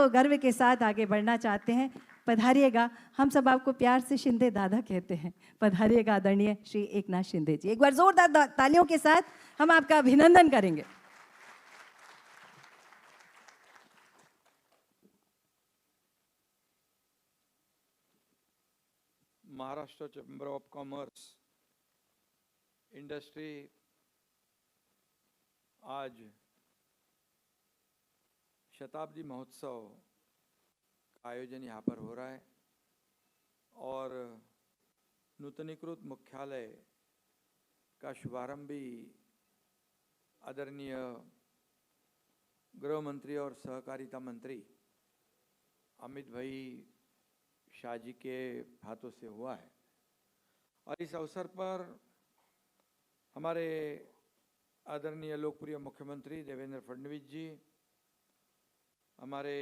तो गर्व के साथ आगे बढ़ना चाहते हैं। पधारिएगा, हम सब आपको प्यार से शिंदे दादा कहते हैं। पधारिएगा आदरणीय श्री एकनाथ शिंदे जी। एक बार जोरदार तालियों के साथ हम आपका अभिनंदन करेंगे। Maharashtra chamber of commerce industry आज शताब्दी महोत्सव का आयोजन यहाँ पर हो रहा है और नूतनीकृत मुख्यालय का शुभारंभ भी आदरणीय गृह मंत्री और सहकारिता मंत्री अमित भाई शाह जी के हाथों से हुआ है। और इस अवसर पर हमारे आदरणीय लोकप्रिय मुख्यमंत्री देवेंद्र फडणवीस जी हमारे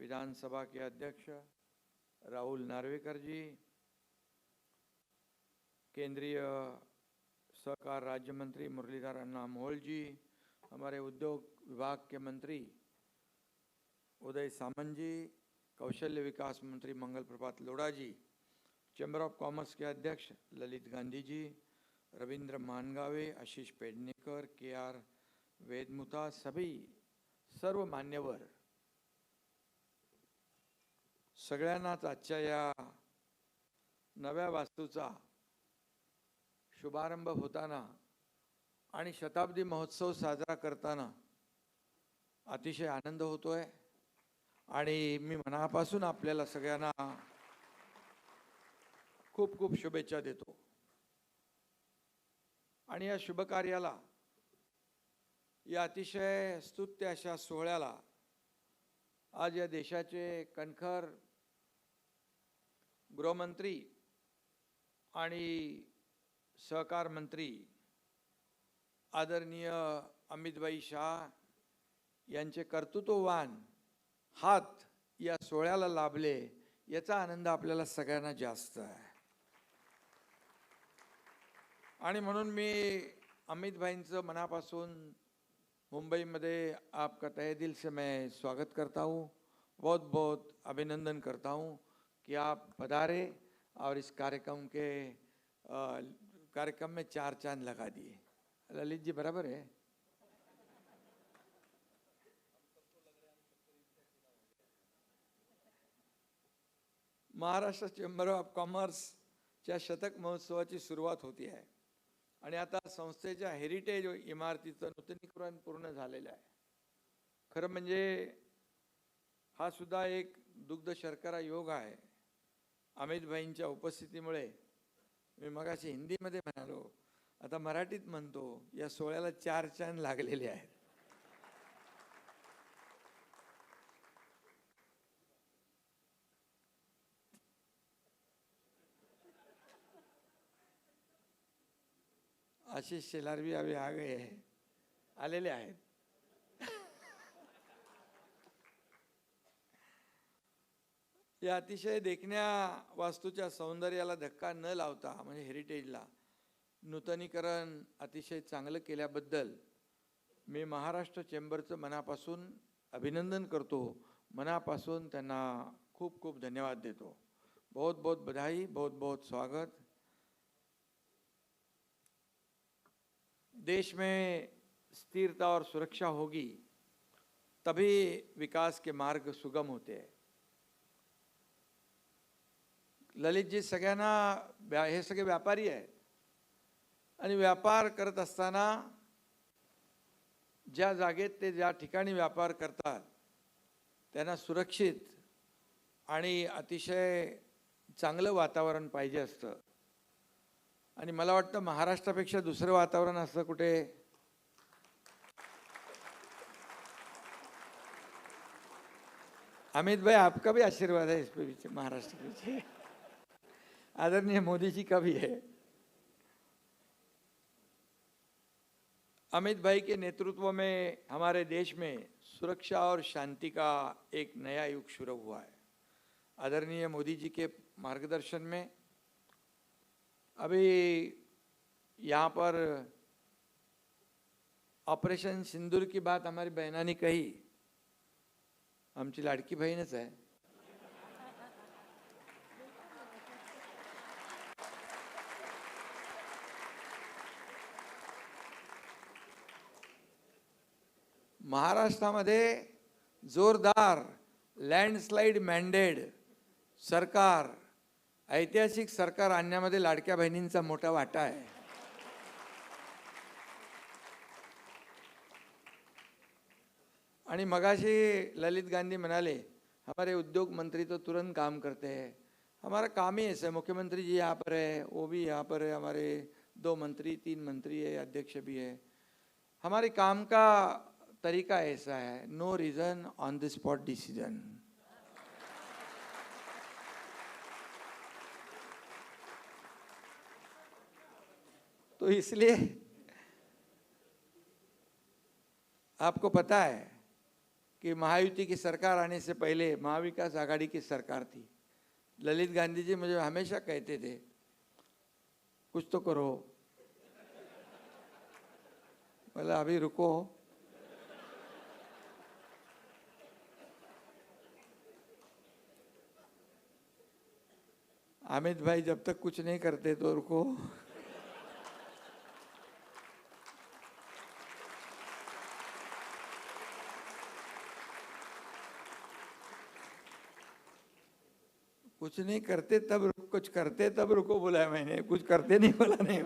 विधानसभा के अध्यक्ष राहुल नार्वेकर जी, केंद्रीय सहकार राज्य मंत्री मुरलीधर अन्ना मोहोल जी, हमारे उद्योग विभाग के मंत्री उदय सामंत जी, कौशल्य विकास मंत्री Mangal Prabhat Lodha ji, chamber of commerce के अध्यक्ष ललित गांधी जी, रविंद्र मानगावे, आशीष पेडनेकर के आर वेदमुता, सभी सर्व मान्यवर सगळ्यांनाच आजच्या या नव्या वास्तूचा शुभारंभ होताना आणि शताब्दी महोत्सव साजरा करताना अतिशय आनंद होतोय. आणि मी मनापासून आपल्याला सगळ्यांना खूप खूप शुभेच्छा देतो. आणि या शुभकार्याला या अतिशय स्तुत्य अशा सोहळ्याला आज या देशाचे कणखर गृहमंत्री आणि सहकार मंत्री आदरणीय अमितभाई शाह यांचे कर्तृत्ववान हात या सोहळ्याला लाभले याचा आनंद आपल्याला सगळ्यांना जास्त आहे. आणि म्हणून मी अमितभाईंचं मनापासून मुंबईमध्ये आपका तहे दिल से मैं स्वागत करता हूँ बहुत बहुत अभिनंदन करता हूँ. कि आप पधारे और इस कार्यक्रम के कार्यक्रम में चार चांद लगा दिए। ललित जी बराबर है? महाराष्ट्र चेंबर ऑफ कॉमर्सच्या शतक महोत्सवाची सुरुवात होती आहे. आणि आता संस्थेच्या हेरिटेज इमारतीचं नूतनीकरण पूर्ण झालेलं आहे. खरं म्हणजे हा सुद्धा एक दुग्ध शर्करा योग आहे. अमितभाईंच्या उपस्थितीमुळे मी मगाशी हिंदीमध्ये म्हणालो आता मराठीत म्हणतो या सोहळ्याला चार चांद लागलेले आहेत. आशिष शेलारवी भी अभी आलेले आहेत. या अतिशय देखण्या वास्तूच्या सौंदर्याला धक्का न लावता म्हणजे हेरिटेजला नूतनीकरण अतिशय चांगलं केल्याबद्दल मी महाराष्ट्र चेंबरचं मनापासून अभिनंदन करतो. मनापासून त्यांना खूप खूप धन्यवाद देतो. बहुत बहुत बधाई बहुत बहुत स्वागत. देश में स्थिरता और सुरक्षा होगी तभी विकास के मार्ग सुगम होते हैं। ललित जी सगळ्यांना व्या- हे सगळे व्यापारी आहेत. आणि व्यापार करत असताना ज्या जागेत ते ज्या ठिकाणी व्यापार करतात त्यांना सुरक्षित आणि अतिशय चांगलं वातावरण पाहिजे असतं. आणि मला वाटतं महाराष्ट्रापेक्षा दुसरं वातावरण असतं कुठे? अमित भाई आपका भी आशीर्वाद है इस पे पीछे महाराष्ट्र पीछे आदरणीय मोदी जी का भी है। अमित भाई के नेतृत्व में हमारे देश में सुरक्षा और शांति का एक नया युग शुरू हुआ है। आदरणीय मोदी जी के मार्गदर्शन में अभी यहाँ पर ऑपरेशन सिंदूर की बात हमारी बहना ने कही आमची लाडकी बहीणच आहे महाराष्ट्रामध्ये जोरदार लँडस्लाईड मॅन्डेड सरकार ऐतिहासिक सरकार आणण्यामध्ये लाडक्या बहिणींचा मोठा वाटा आहे. आणि मगाशी ललित गांधी म्हणाले हमारे उद्योग मंत्री तो तुरंत काम करते हैं। हमारा काम ही ऐसा है मुख्यमंत्री जी यहाँ पर है वो भी यहाँ पर है हमारे दो मंत्री तीन मंत्री है अध्यक्ष भी है। हमारे काम का तरीका ऐसा है no reason on the spot decision तो इसलिए आपको पता है कि महायुति की सरकार आने से पहले महाविकास आघाड़ी की सरकार थी। ललित गांधी जी मुझे हमेशा कहते थे, कुछ तो करो। मतलब अभी रुको। अमित भाई जब तक कुछ नहीं करते तो रुको। कुछ नहीं करते तब कुछ करते तब रुको बोला है मैंने, कुछ करते नहीं बोला, नहीं।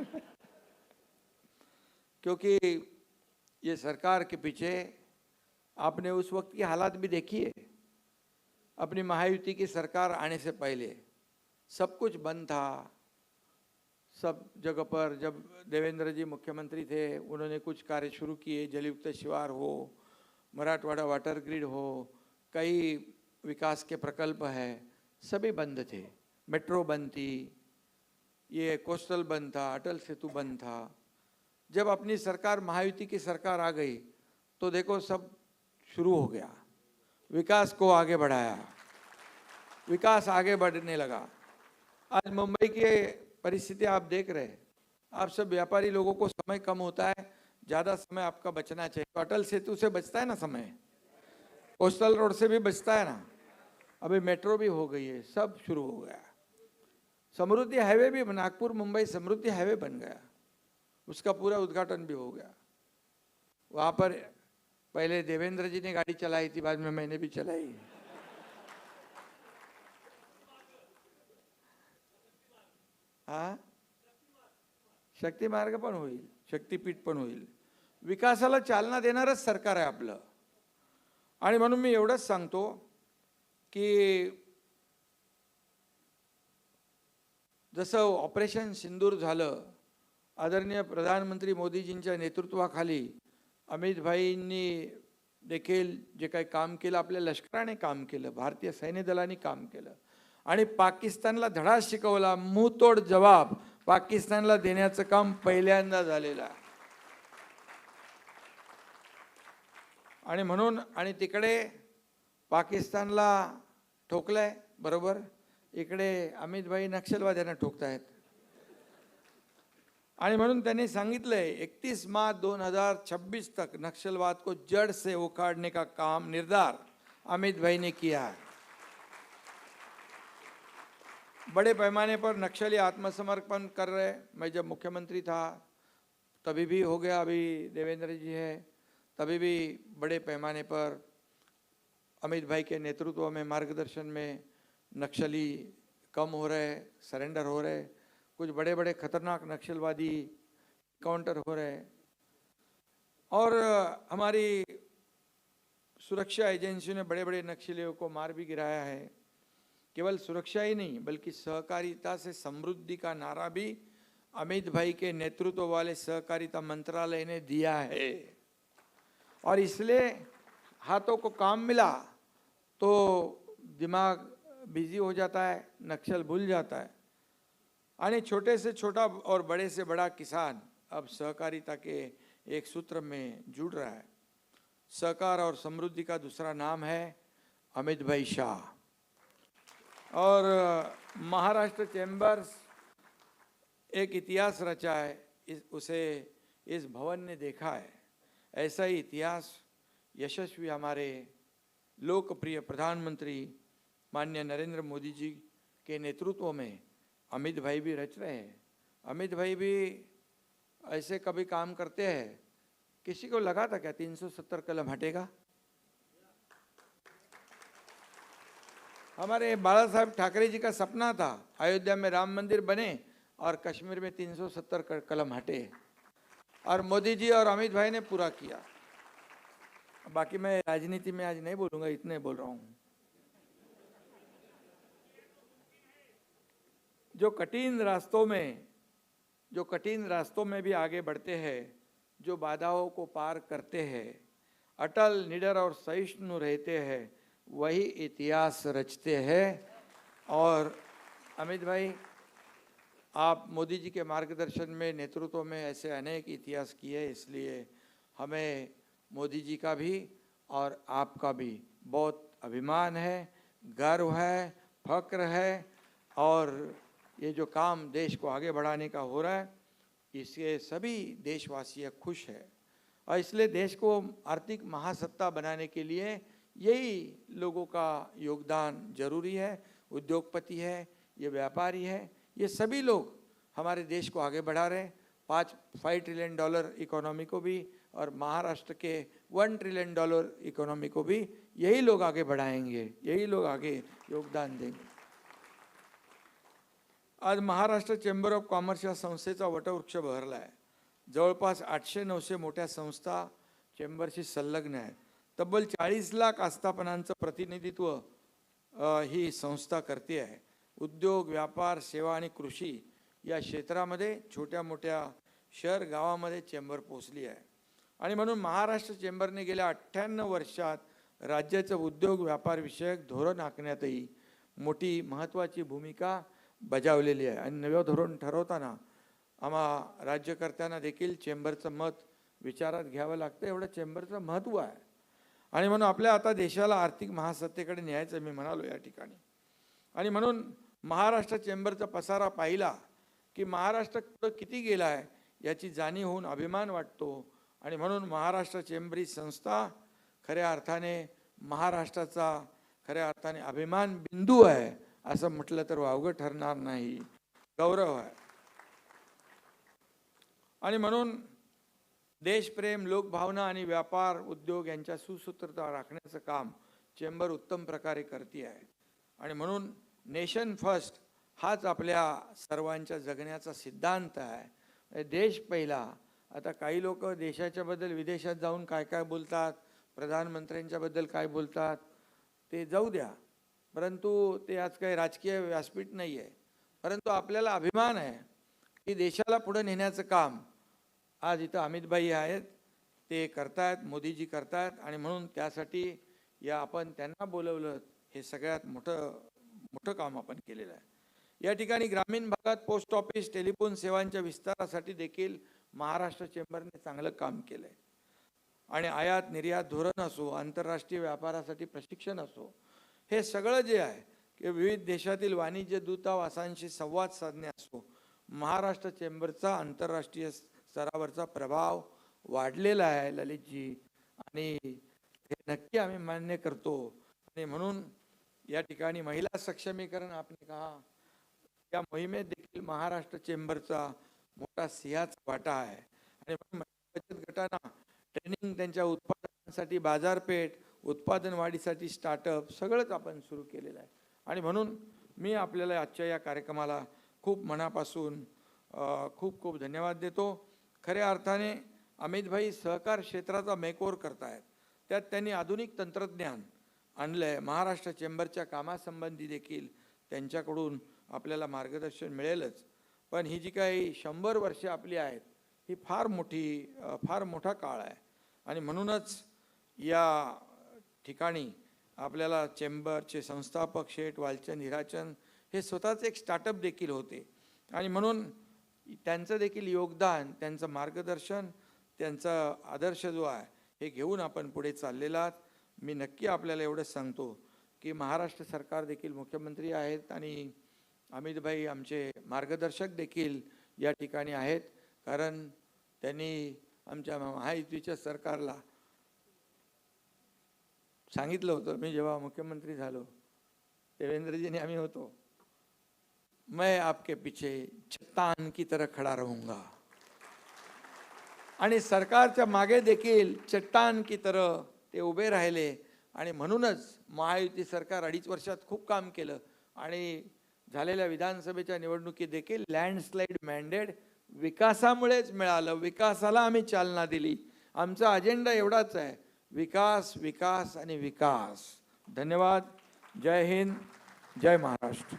क्योंकि ये सरकार के पीछे आपने उस वक्त की हालात भी देखी है। अपनी महायुति की सरकार आने से पहले सब कुछ बंद था। सब जगह पर जब देवेंद्र जी मुख्यमंत्री थे, उन्होंने कुछ कार्य शुरू किए, जलयुक्त शिवार हो, मराठवाड़ा वाटर ग्रिड हो, कई विकास के प्रकल्प है, सभी बंद थे। मेट्रो बंद थी, ये कोस्टल बंद था, अटल सेतु बंद था। जब अपनी सरकार, महायुति की सरकार आ गई तो देखो सब शुरू हो गया। विकास को आगे बढ़ाया। विकास आगे बढ़ने लगा। आज मुंबई की परिस्थिति आप देख रहे हैं। आप सब व्यापारी लोगों को समय कम होता है, ज़्यादा समय आपका बचना चाहिए। तो अटल सेतु से बचता है ना समय? कोस्टल रोड से भी बचता है ना? अभी मेट्रो भी हो गई है, सब शुरू हो गया। समृद्धि हाईवे भी, नागपुर, मुंबई समृद्धि हाईवे बन गया। उसका पूरा उद्घाटन भी हो गया। वहाँ पर पहले देवेंद्र जी ने गाड़ी चलाई थी, बाद में मैंने भी चलाई। हा? शक्तिमार्ग पण होईल शक्तीपीठ पण होईल. विकासाला चालना देणारच सरकार आहे आपलं. आणि म्हणून मी एवढंच सांगतो की जसं ऑपरेशन सिंदूर झालं आदरणीय प्रधानमंत्री मोदीजींच्या नेतृत्वाखाली अमितभाईंनी देखील जे काही काम केलं आपल्या लष्कराने काम केलं भारतीय सैन्य दलाने काम केलं. आणि पाकिस्तानला धडा शिकवला मुंहतोड जवाब पाकिस्तानला देण्याचं काम पहिल्यांदा झालेलं आहे. आणि म्हणून आणि तिकडे पाकिस्तानला ठोकलंय बरोबर? इकडे अमितभाई नक्षलवाद्यांना ठोकतायत. आणि म्हणून त्यांनी सांगितलंय एकतीस मार्च दोन हजार छब्बीस तक नक्षलवाद को जड़ से उखाड़ने का काम निर्धार अमित भाई ने किया है. बड़े पैमाने पर नक्सली आत्मसमर्पण कर रहे मैं जब मुख्यमंत्री था, तभी भी हो गया अभी देवेंद्र जी है। तभी भी बड़े पैमाने पर अमित भाई के नेतृत्व में, मार्गदर्शन में नक्सली कम हो रहे, सरेंडर हो रहे। कुछ बड़े बड़े खतरनाक नक्सलवादी काउंटर हो रहे। और हमारी सुरक्षा एजेंसियों ने बड़े बड़े नक्सलियों को मार भी गिराया है। केवल सुरक्षा ही नहीं, बल्कि सहकारिता से समृद्धि का नारा भी अमित भाई के नेतृत्व वाले सहकारिता मंत्रालय ने दिया है। और इसलिए हाथों को काम मिला तो दिमाग बिज़ी हो जाता है, नक्सल भूल जाता है। आणि छोटे से छोटा और बड़े से बड़ा किसान अब सहकारिता के एक सूत्र में जुड़ रहा है। सहकार और समृद्धि का दूसरा नाम है अमित भाई शाह। और महाराष्ट्र चैम्बर्स एक इतिहास रचा है, इस, उसे इस भवन ने देखा है। ऐसा ही इतिहास यशस्वी हमारे लोकप्रिय प्रधानमंत्री माननीय नरेंद्र मोदी जी के नेतृत्व में अमित भाई भी रच रहे हैं। अमित भाई भी ऐसे कभी काम करते हैं, किसी को लगा था क्या 370 कलम हटेगा? हमारे बाला साहब ठाकरे जी का सपना था, अयोध्या में राम मंदिर बने और कश्मीर में 370 क- कलम हटे। और मोदी जी और अमित भाई ने पूरा किया। बाकी मैं राजनीति में आज नहीं बोलूँगा, इतने बोल रहा हूँ। जो कठिन रास्तों में, जो कठिन रास्तों में भी आगे बढ़ते हैं, जो बाधाओं को पार करते हैं, अटल, निडर और सहिष्णु रहते हैं वही इतिहास रचते हैं। और अमित भाई, आप मोदी जी के मार्गदर्शन में, नेतृत्व में ऐसे अनेक इतिहास किए, इसलिए हमें मोदी जी का भी और आपका भी बहुत अभिमान है, गर्व है, फक्र है। और ये जो काम देश को आगे बढ़ाने का हो रहा है, इससे सभी देशवासी खुश है। और इसलिए देश को आर्थिक महासत्ता बनाने के लिए यही लोगों का योगदान ज़रूरी है, उद्योगपति है, ये व्यापारी है, ये सभी लोग हमारे देश को आगे बढ़ा रहे हैं। पाँच, फाइव ट्रिलियन डॉलर इकोनॉमी को भी और महाराष्ट्र के वन ट्रिलियन डॉलर इकोनॉमी को भी यही लोग आगे बढ़ाएँगे, यही लोग आगे योगदान देंगे। आज महाराष्ट्र चेंबर ऑफ़ कॉमर्स या संस्थेचा वटवृक्ष बहरला आहे. जवळपास आठशे नऊशे मोठ्या संस्था चेंबरशी संलग्न आहेत. तब्बल चाळीस लाख आस्थापनांचं प्रतिनिधित्व ही संस्था करते आहे. उद्योग व्यापार सेवा आणि कृषी या क्षेत्रामध्ये छोट्या मोठ्या शहर गावामध्ये चेंबर पोचली आहे. आणि म्हणून महाराष्ट्र चेंबरने गेल्या अठ्ठ्याण्णव वर्षात राज्याचं उद्योग व्यापारविषयक धोरण आखण्यातही मोठी महत्त्वाची भूमिका बजावलेली आहे. आणि नवं धोरण ठरवताना आम्हा राज्यकर्त्यांना देखील चेंबरचं मत विचारात घ्यावं लागतं. एवढं चेंबरचं महत्त्व आहे. आणि म्हणून आपल्या आता देशाला आर्थिक महासत्तेकडे न्यायचं मी म्हणालो या ठिकाणी. आणि म्हणून महाराष्ट्र चेंबरचा पसारा पाहिला की महाराष्ट्र कुठं किती गेला आहे याची जाणीव होऊन अभिमान वाटतो. आणि म्हणून महाराष्ट्र चेंबर ही संस्था खऱ्या अर्थाने महाराष्ट्राचा खऱ्या अर्थाने अभिमान बिंदू आहे असं म्हटलं तर वावगं ठरणार नाही. गौरव आहे. आणि म्हणून देशप्रेम लोकभावना आणि व्यापार उद्योग यांच्या सुसूत्रता राखण्याचं काम चेंबर उत्तम प्रकारे करते आहे. आणि म्हणून नेशन फर्स्ट हाच आपल्या सर्वांच्या जगण्याचा सिद्धांत आहे. म्हणजे देश पहिला. आता काही लोक देशाच्याबद्दल विदेशात जाऊन काय काय बोलतात प्रधानमंत्र्यांच्याबद्दल काय बोलतात ते जाऊ द्या. परंतु ते आज काही राजकीय व्यासपीठ नाही आहे परंतु आपल्याला अभिमान आहे की देशाला पुढे नेण्याचं काम आज इथं अमितभाई आहेत. ते करतायत मोदीजी करतायत आणि म्हणून त्यासाठी या आपण त्यांना बोलवलं. हे सगळ्यात मोठं मोठं काम आपण केलेलं आहे. या ठिकाणी ग्रामीण भागात पोस्ट ऑफिस टेलिफोन सेवांच्या विस्तारासाठी देखील महाराष्ट्र चेंबरने चांगलं काम केलं आहे आणि आयात निर्यात धोरण असो आंतरराष्ट्रीय व्यापारासाठी प्रशिक्षण असो हे सगळं जे आहे की विविध देशातील वाणिज्य दूतावासांशी संवाद साधणे असो महाराष्ट्र चेंबरचा आंतरराष्ट्रीय स्तरावरचा प्रभाव वाढलेला आहे ललितजी. आणि हे नक्की आम्ही मान्य करतो. आणि म्हणून या ठिकाणी महिला सक्षमीकरण आपण कहा. या मोहिमेत देखील महाराष्ट्र चेंबरचा मोठा सिंहाचा वाटा आहे. आणि म्हणून बचत गटांना ट्रेनिंग त्यांच्या उत्पादनांसाठी बाजारपेठ उत्पादन वाढीसाठी स्टार्टअप सगळंच आपण सुरू केलेलं आहे. आणि म्हणून मी आपल्याला आजच्या या कार्यक्रमाला खूप मनापासून खूप खूप धन्यवाद देतो. खऱ्या अर्थाने अमितभाई सहकार क्षेत्राचा मेकओव्हर करतायत. त्यात त्यांनी आधुनिक तंत्रज्ञान आणलं आहे महाराष्ट्र चेंबरच्या कामासंबंधी देखील त्यांच्याकडून आपल्याला मार्गदर्शन मिळेलच. पण ही जी काही शंभर वर्षे आपली आहेत ही फार मोठी फार मोठा काळ आहे. आणि म्हणूनच या ठिकाणी आपल्याला चेंबरचे संस्थापक शेठ वालचंद हिराचंद हे स्वतःच एक स्टार्टअप देखील होते. आणि म्हणून त्यांचं देखील योगदान त्यांचं मार्गदर्शन त्यांचा आदर्श जो आहे हे घेऊन आपण पुढे चाललेलात आहात. मी नक्की आपल्याला एवढंच सांगतो की महाराष्ट्र सरकार देखील मुख्यमंत्री आहेत आणि अमितभाई आमचे मार्गदर्शक देखील या ठिकाणी आहेत. कारण त्यांनी आमच्या महायुतीच्या सरकारला सांगितलं होतं मी जेव्हा मुख्यमंत्री झालो देवेंद्रजीने आम्ही होतो. मैं आपके पीछे चट्टान की तरह खडा रहूंगा। आणि सरकारच्या मागे देखील चट्टान की तरह ते उभे राहिले आणि म्हणूनच महायुती सरकार अडीच वर्षात खूप काम केलं आणि झालेल्या विधानसभेच्या निवडणुकीत देखील लँडस्लाईड मॅन्डेट विकासामुळेच मिळालं. विकासाला आम्ही चालना दिली. आमचा अजेंडा एवढाच आहे. विकास विकास आणि विकास. धन्यवाद. जय हिंद. जय महाराष्ट्र.